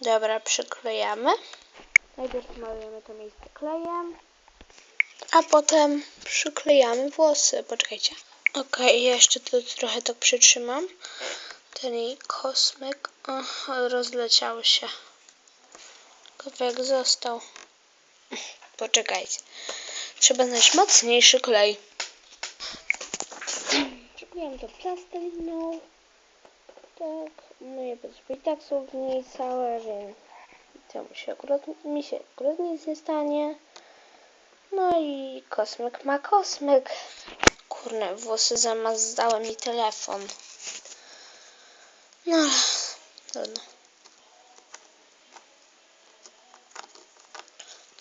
Dobra, przyklejamy. Najpierw malujemy to miejsce klejem. A potem przyklejamy włosy. Poczekajcie. Okej, jeszcze tu trochę tak przytrzymam. Ten jej kosmyk. Och, rozleciał się. Kawałek został. Poczekajcie. Trzeba znaleźć mocniejszy klej. Przyklejam to plasteliną. Tak, moje bezpy i tak są w niej całe, więc temu się akurat, mi się akurat nic nie stanie. No i kosmyk ma kosmyk. Kurne, włosy zamazałem mi telefon. No, trudno.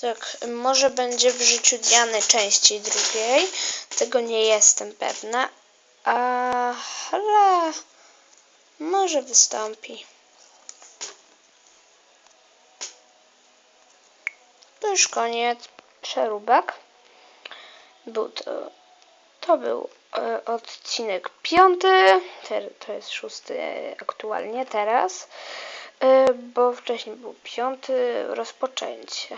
Tak, może będzie w życiu Diany częściej drugiej. Tego nie jestem pewna. Ale może wystąpi. To już koniec przeróbek. Był to, to był e, odcinek piąty, to jest szósty aktualnie teraz, e, bo wcześniej był piąty, rozpoczęcie.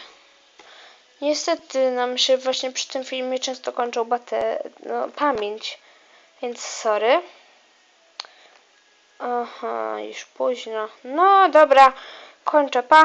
Niestety nam się właśnie przy tym filmie często kończą bate, no, pamięć, więc sorry. Aha, już późno. No dobra, kończę, pa.